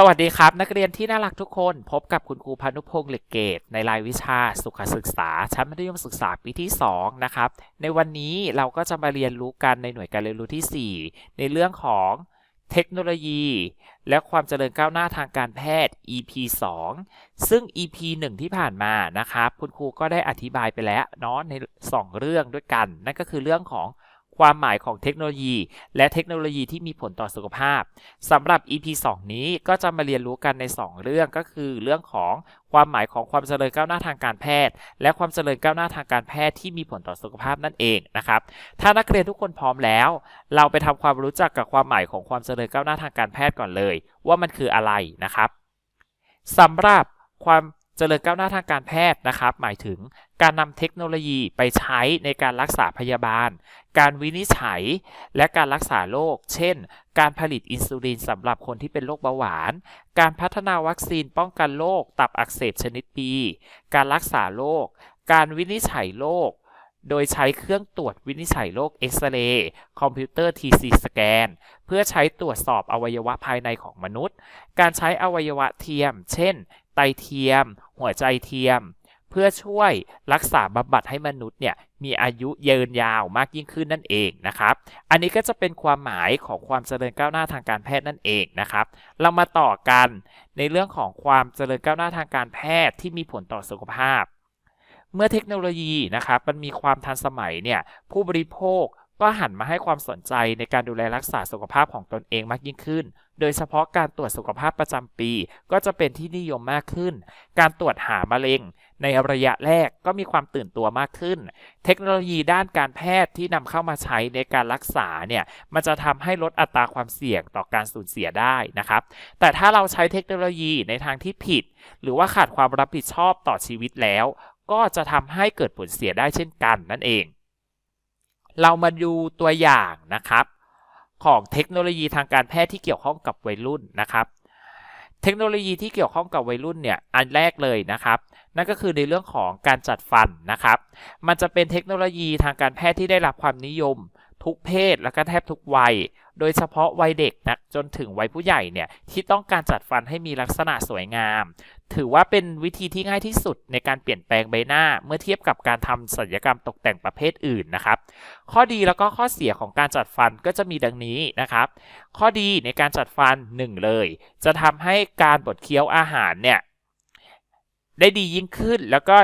สวัสดีครับ นักเรียนที่น่ารักทุกคนพบกับคุณครูพานุพงศ์เหล็กเกต ในรายวิชาสุขศึกษา ชั้นมัธยมศึกษาปีที่ 2 นะครับ ในวันนี้เราก็จะมาเรียนรู้กันในหน่วยการเรียนรู้ที่ 4 ในเรื่องของเทคโนโลยี และความเจริญก้าวหน้าทางการแพทย์ EP 2 ซึ่ง EP 1 ที่ผ่านมานะครับ คุณครูก็ได้อธิบายไปแล้วเนาะใน 2 เรื่องด้วยกัน นั่นก็คือเรื่องของ ความหมายของเทคโนโลยี และเทคโนโลยีที่มีผลต่อสุขภาพสำหรับ EP 2 นี้ก็จะมาเรียนรู้กันใน 2 เรื่องก็คือเรื่องของความหมายของความเจริญก้าวหน้าทางการแพทย์ และความเจริญก้าวหน้าทางการแพทย์ที่มีผลต่อสุขภาพนั่นเองนะครับถ้านักเรียนทุกคนพร้อมแล้ว เราไปทำความรู้จักกับความหมายของความเจริญก้าวหน้าทางการแพทย์ก่อนเลย ว่ามันคืออะไรนะครับสำหรับความ เจริญก้าวหน้าทางการแพทย์นะครับ หมายถึงการนำเทคโนโลยีไปใช้ในการรักษาพยาบาล การวินิจฉัย และการรักษาโรค เช่น การผลิตอินซูลินสำหรับคนที่เป็นโรคเบาหวาน การพัฒนาวัคซีนป้องกันโรคตับอักเสบชนิด B การรักษาโรค การวินิจฉัยโรค โดยใช้เครื่องตรวจวินิจฉัยโรคเอ็กซเรย์คอมพิวเตอร์ TC สแกน เพื่อใช้ตรวจสอบอวัยวะภายในของมนุษย์ การใช้อวัยวะเทียม เช่น ไตเทียม หัวใจเทียม เพื่อช่วยรักษาบำบัดให้มนุษย์เนี่ยมีอายุยืนยาวมากยิ่งขึ้นนั่นเองนะครับ อันนี้ก็จะเป็นความหมายของความเจริญก้าวหน้าทางการแพทย์นั่นเองนะครับ เรามาต่อกันในเรื่องของความเจริญก้าวหน้าทางการแพทย์ที่มีผลต่อสุขภาพ เมื่อเทคโนโลยีนะครับมันมีความทันสมัยเนี่ยผู้บริโภค ก็หันมาให้ความสนใจในการดูแลรักษาสุขภาพของตนเองมากยิ่งขึ้น โดยเฉพาะการตรวจสุขภาพประจำปี ก็จะเป็นที่นิยมมากขึ้น การตรวจหามะเร็ง ในระยะแรกก็มีความตื่นตัวมากขึ้น เทคโนโลยีด้านการแพทย์ที่นำเข้ามาใช้ในการรักษาเนี่ย มันจะทำให้ลดอัตราความเสี่ยงต่อการสูญเสียได้นะครับ แต่ถ้าเราใช้เทคโนโลยีในทางที่ผิด หรือว่าขาดความรับผิดชอบต่อชีวิตแล้ว ก็จะทำให้เกิดผลเสียได้เช่นกันนั่นเอง เรามาดูตัวอย่างนะครับ ของเทคโนโลยีทางการแพทย์ที่เกี่ยวข้องกับวัยรุ่นนะครับ เทคโนโลยีที่เกี่ยวข้องกับวัยรุ่นเนี่ยอันแรกเลยนะครับ นั่นก็คือในเรื่องของการจัดฟันนะครับ มันจะเป็นเทคโนโลยีทางการแพทย์ที่ได้รับความนิยม ทุกเพศและก็แทบทุกวัย โดยเฉพาะวัยเด็กนะจนถึงวัยผู้ใหญ่เนี่ยที่ต้องการจัดฟันให้มีลักษณะสวยงาม ถือว่าเป็นวิธีที่ง่ายที่สุดในการเปลี่ยนแปลงใบหน้า เมื่อเทียบกับการทำศัลยกรรมตกแต่งประเภทอื่นนะครับ ข้อดีแล้วก็ข้อเสียของการจัดฟันก็จะมีดังนี้นะครับ ข้อดีในการจัดฟัน 1 เลย จะทำให้การบดเคี้ยวอาหารเนี่ยได้ดียิ่งขึ้นแล้วก็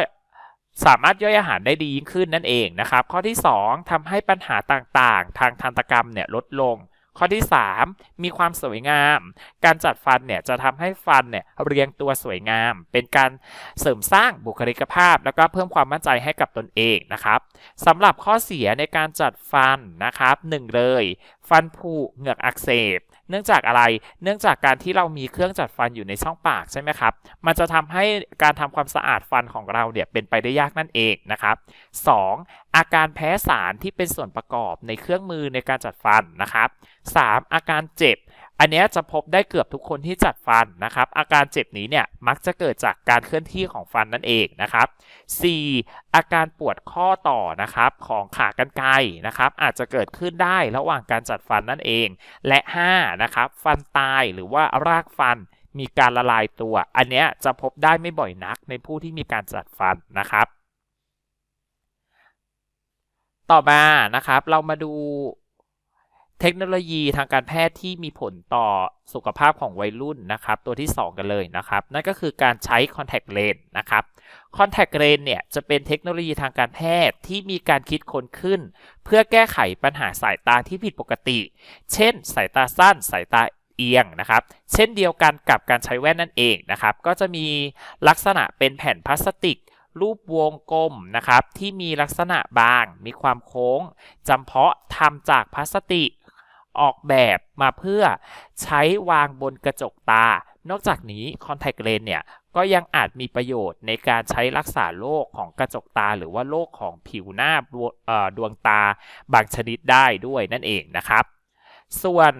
สามารถย่อยอาหารได้ดียิ่งขึ้นนั่นเองนะครับ ข้อที่ 2ทำให้ปัญหาต่างๆ ทางทันตกรรมเนี่ยลดลง ข้อที่ 3 มีความสวยงาม การจัดฟันเนี่ยจะทำให้ฟันเนี่ยเรียงตัวสวยงาม เป็นการเสริมสร้างบุคลิกภาพ แล้วก็เพิ่มความมั่นใจให้กับตนเองนะครับสำหรับข้อเสียในการจัดฟันนะครับหนึ่งเลย ฟันผุเหงือกอักเสบ เนื่องจากอะไร เนื่องจากการที่เรามีเครื่องจัดฟันอยู่ในช่องปากใช่ไหมครับ มันจะทำให้การทำความสะอาดฟันของเราเนี่ยเป็นไปได้ยากนั่นเองนะครับ 2. อาการแพ้สารที่เป็นส่วนประกอบในเครื่องมือในการจัดฟันนะครับ 3. อาการเจ็บ อันนี้จะพบได้เกือบทุกคนที่จัดฟันนะครับ อาการเจ็บนี้เนี่ยมักจะเกิดจากการเคลื่อนที่ของฟันนั่นเองนะครับ 4. อาการปวดข้อต่อนะครับของขากรรไกรนะครับ อาจจะเกิดขึ้นได้ระหว่างการจัดฟันนั่นเอง และ 5. นะครับฟันตายหรือว่ารากฟันมีการละลายตัว อันนี้จะพบได้ไม่บ่อยนักในผู้ที่มีการจัดฟันนะครับ ต่อมานะครับเรามาดู เทคโนโลยีทางการแพทย์ที่มีผลต่อสุขภาพของวัยรุ่นนะครับ ตัวที่ 2 กันเลยนะครับ นั่นก็คือการใช้ contact lens นะครับ contact lens เนี่ยจะเป็นเทคโนโลยีทางการแพทย์ที่มีการคิดค้นขึ้น เพื่อแก้ไขปัญหาสายตาที่ผิดปกติ เช่น สายตาสั้น สายตาเอียงนะครับ เช่นเดียวกันกับการใช้แว่นนั่นเองนะครับ ก็จะมีลักษณะเป็นแผ่นพลาสติกรูปวงกลมนะครับที่มีลักษณะบาง มีความโค้งจำเพาะทำจากพลาสติก ออกแบบมาเพื่อใช้วางบนกระจกตา นอกจากนี้ contact lens เนี่ยก็ยังอาจมีประโยชน์ในการใช้รักษาโรคของกระจกตา หรือว่าโรคของผิวหน้าดวงตาบางชนิดได้ด้วยนั่นเองนะครับ ส่วน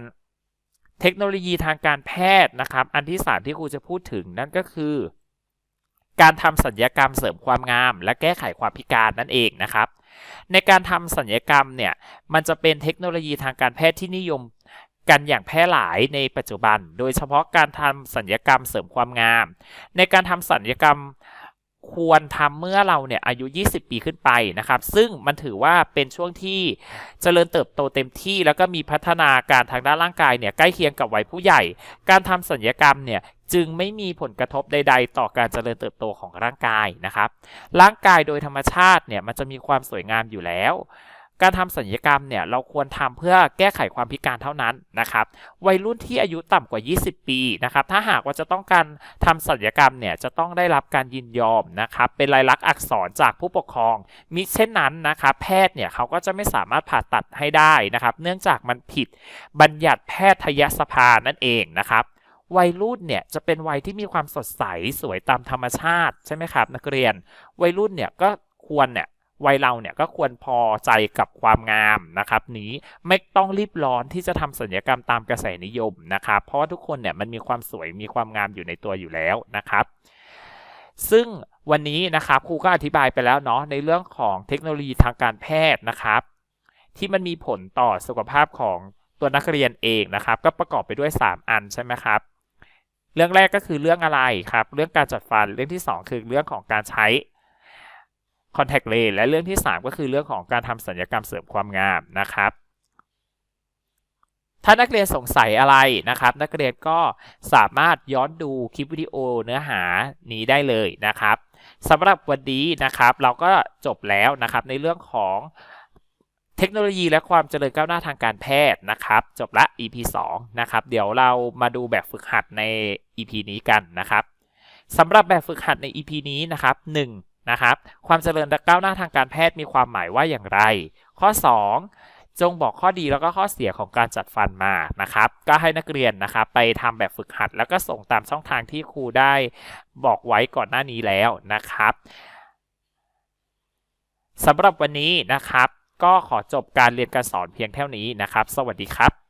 เทคโนโลยีทางการแพทย์นะครับ อันที่ 3 ที่ครูจะพูดถึงนั่นก็คือ การทำสัญญกรรมเสริมความงาม และแก้ไขความพิการนั่นเองนะครับ ในการทำสัญญกรรมเนี่ยมันจะเป็นเทคโนโลยีทางการแพทย์ที่นิยมกันอย่างแพร่หลายในปัจจุบัน โดยเฉพาะการทำสัญญกรรมเสริมความงาม ในการทำสัญญกรรมควรทำเมื่อเราเนี่ยอายุ 20 ปีขึ้นไปนะครับ ซึ่งมันถือว่าเป็นช่วงที่เจริญเติบโตเต็มที่ แล้วก็มีพัฒนาการทางด้านร่างกายเนี่ยใกล้เคียงกับวัยผู้ใหญ่ การทำสัญญกรรมเนี่ยจึงไม่มีผลกระทบใด ๆ ต่อการเจริญเติบโตของร่างกายนะครับ ร่างกายโดยธรรมชาติเนี่ยมันจะมีความสวยงามอยู่แล้ว การทำสัญญกรรมเนี่ยเราควรทำเพื่อแก้ไขความพิการเท่านั้นนะครับ วัยรุ่นที่อายุต่ำกว่า 20 ปีนะครับ ถ้าหากว่าจะต้องการทำสัญญกรรมเนี่ยจะต้องได้รับการยินยอมนะครับ เป็นลายลักษณ์อักษรจากผู้ปกครอง มิเช่นนั้นนะครับแพทย์เนี่ยเขาก็จะไม่สามารถผ่าตัดให้ได้นะครับ เนื่องจากมันผิดบัญญัติแพทยสภานั่นเองนะครับ วัยรุ่นเนี่ยจะเป็นวัยที่มีความสดใสสวยตามธรรมชาติใช่ไหมครับนักเรียน วัยรุ่นเนี่ยก็ควรเนี่ยวัยเราเนี่ยก็ควรพอใจกับความงามนะครับ นี้ไม่ต้องรีบร้อนที่จะทำสัญญกรรมตามกระแสนิยมนะครับ เพราะว่าทุกคนเนี่ยมันมีความสวยมีความงามอยู่ในตัวอยู่แล้วนะครับ ซึ่งวันนี้นะครับครูก็อธิบายไปแล้วเนาะในเรื่องของเทคโนโลยีทางการแพทย์นะครับ ที่มันมีผลต่อสุขภาพของตัวนักเรียนเองนะครับ ก็ประกอบไปด้วย 3 อันใช่ไหมครับ เรื่องแรกก็คือเรื่องอะไรครับ เรื่องการจัดฟัน เรื่องที่ 2 คือเรื่องของการใช้ contact lens และเรื่องที่ 3 ก็คือเรื่องของการทำสัญญกรรมเสริมความงามนะครับ ถ้านักเรียนสงสัยอะไรนะครับ นักเรียนก็สามารถย้อนดูคลิปวิดีโอเนื้อหานี้ได้เลยนะครับสำหรับวันนี้นะครับ เราก็จบแล้วนะครับในเรื่องของ เทคโนโลยีและความเจริญก้าวหน้าทางการแพทย์นะครับ จบละ EP 2 นะครับ เดี๋ยวเรามาดูแบบฝึกหัดใน EP นี้กันนะครับสำหรับแบบฝึกหัดใน EP นี้นะครับ1นะครับความเจริญและก้าวหน้าทางการแพทย์มีความหมายว่าอย่างไร ข้อ 2 จงบอกข้อดีแล้วก็ข้อเสียของการจัดฟันมานะครับ ก็ให้นักเรียนนะครับไปทำแบบฝึกหัด แล้วก็ส่งตามช่องทางที่ครูได้บอกไว้ก่อนหน้านี้แล้วนะครับสำหรับวันนี้นะครับ ก็ขอจบการเรียนการสอนเพียงเท่านี้นะครับ สวัสดีครับ